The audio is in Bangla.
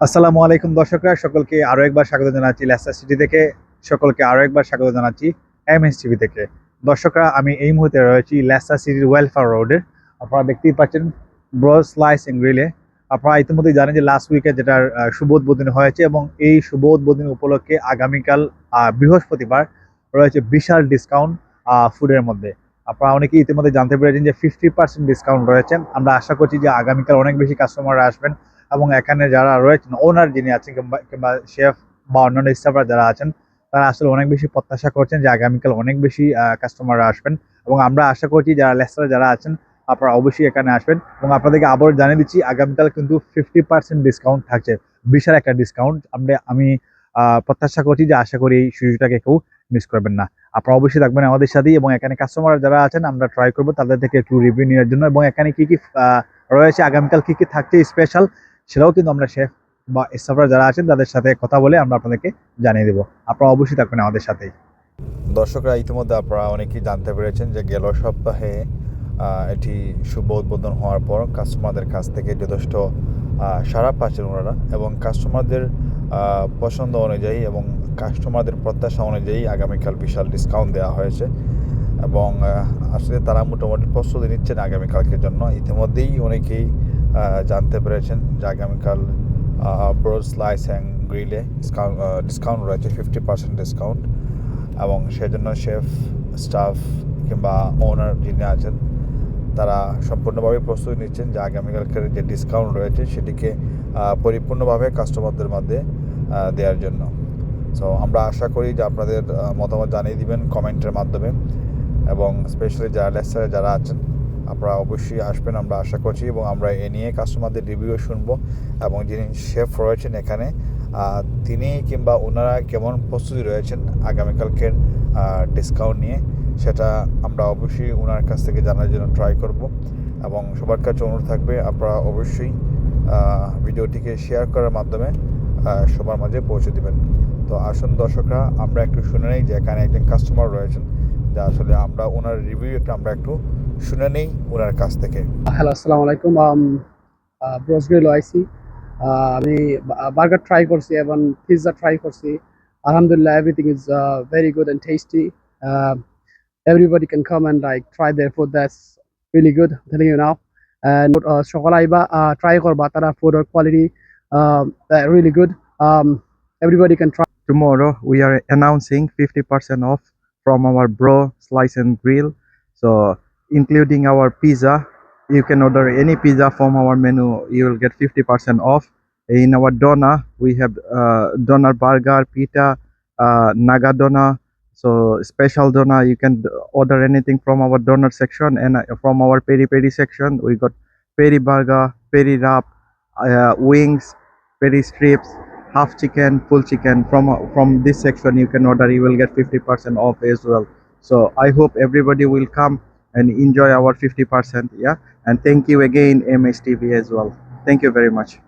আসসালামু আলাইকুম দর্শকরা সকলকে আরও একবার স্বাগত জানাচ্ছি লেস্টার সিটি থেকে। সকলকে আরও একবার স্বাগত জানাচ্ছি এম এস টিভি থেকে। দর্শকরা আমি এই মুহূর্তে রয়েছি লেস্টার সিটির ওয়েলফেয়ার রোডে আপনারা দেখতেই পাচ্ছেন ব্রো স্লাইস গ্রিলে আপনারা ইতিমধ্যেই জানেন যে লাস্ট উইকে আহ, শুভ উদ্বোধনী হয়েছে এবং এই শুভ উদ্বোধনী উপলক্ষে আগামীকাল বৃহস্পতিবার রয়েছে বিশাল ডিসকাউন্ট ফুডের মধ্যে। আপনারা অনেকেই ইতিমধ্যে জানতে পেরেছেন যে ফিফটি পার্সেন্ট ডিসকাউন্ট রয়েছে। আমরা আশা করছি যে আগামীকাল অনেক বেশি কাস্টমাররা আসবেন। এবং এখানে যারা রয়েছেন ওনার যিনি আছেন কিংবা কিংবা শেফ বা অন্যান্য স্টাফরা যারা আছেন, তারা আসলে অনেক বেশি প্রত্যাশা করছেন যে আগামীকাল অনেক বেশি কাস্টমাররা আসবেন। এবং আমরা আশা করছি যারা লেস্টারে যারা আছেন, আপনারা অবশ্যই এখানে আসবেন। এবং আপনাদেরকে আবার জানিয়ে দিচ্ছি, আগামীকাল কিন্তু ফিফটি পার্সেন্ট ডিসকাউন্ট থাকছে। বিশাল একটা ডিসকাউন্ট আমরা, আমি প্রত্যাশা করছি যে আশা করি এই সুযোগটাকে কেউ মিস করবেন না। আপনারা অবশ্যই থাকবেন আমাদের সাথেই এবং এখানে কাস্টমার যারা আছেন, আমরা ট্রাই করব তাদের থেকে একটু রিভিউ নেওয়ার জন্য। এবং এখানে কি কি রয়েছে, আগামীকাল কি কি থাকছে স্পেশাল সেটাও কিন্তু আমরা শেফ বা স্টাফরা যারা আছেন, তাদের সাথে কথা বলে আমরা আপনাদেরকে জানিয়ে দেবো। আপনারা অবশ্যই থাকবেন আমাদের সাথেই। দর্শকরা, ইতিমধ্যে আপনারা অনেকেই জানতে পেরেছেন যে গেল সপ্তাহে এটি শুভ উদ্বোধন হওয়ার পর কাস্টমারদের কাছ থেকে যথেষ্ট সাড়া পাচ্ছেন ওনারা এবং কাস্টমারদের পছন্দ অনুযায়ী এবং কাস্টমারদের প্রত্যাশা অনুযায়ী আগামীকাল বিশাল ডিসকাউন্ট দেওয়া হয়েছে এবং আসলে তারা মোটামুটি প্রস্তুতি নিচ্ছেন আগামীকালকের জন্য। ইতিমধ্যেই অনেকেই জানতে পেরেছেন যে আগামীকাল স্লাইস অ্যান্ড গ্রিলে ডিসকাউন্ট ডিসকাউন্ট রয়েছে ফিফটি পার্সেন্ট ডিসকাউন্ট এবং সেজন্য শেফ স্টাফ কিংবা ওনার যিনি আছেন, তারা সম্পূর্ণভাবে প্রস্তুতি নিচ্ছেন যে আগামীকালকের যে ডিসকাউন্ট রয়েছে, সেটিকে পরিপূর্ণভাবে কাস্টমারদের মধ্যে দেওয়ার জন্য। সো আমরা আশা করি যে আপনাদের মতামত জানিয়ে দিবেন কমেন্টের মাধ্যমে। এবং স্পেশালি যারা লেসারে যারা আছেন আপনারা অবশ্যই আসবেন, আমরা আশা করছি, এবং আমরা এ নিয়ে কাস্টমারদের রিভিউ শুনব, এবং যিনি শেফ রয়েছেন এখানে তিনি কিংবা ওনারা কেমন প্রস্তুতি রয়েছেন আগামীকালকের ডিসকাউন্ট নিয়ে, সেটা আমরা অবশ্যই ওনার কাছ থেকে জানার জন্য ট্রাই করব, এবং সবার কাছে অনুরোধ থাকবে, আপনারা অবশ্যই ভিডিওটিকে শেয়ার করার মাধ্যমে সবার মাঝে পৌঁছে দেবেন। তো আসুন দর্শকরা, আমরা একটু শুনে নিই যে এখানে একজন কাস্টমার রয়েছেন, যা আসলে আমরা ওনার রিভিউ একটু আমরা একটু শুনে নেই ওনার কাছ থেকে হ্যালো আসসালামু আলাইকুম ব্রোস আইসি আমি বার্গার ট্রাই করছি এবং পিৎজা ট্রাই করছি আলহামদুলিল্লাহ everything is very good and tasty everybody can come and like try their food that's really good I'm telling you now and uh, সকল আইবা ট্রাই করবা তারা food quality really good um, everybody can try tomorrow we are announcing 50% off from our bro slice and grill so including our pizza you can order any pizza from our menu you will get 50% off in our dona we have uh, doner burger pita uh, naga dona so special dona you can order anything from our donor section and uh, from our peri peri section we got peri burger peri wrap uh, wings peri strips half chicken, full chicken. From from this section, you can order. You will get 50% off as well. So I hope everybody will come and enjoy our 50%. Yeah, and thank you again, MSTV as well. Thank you very much.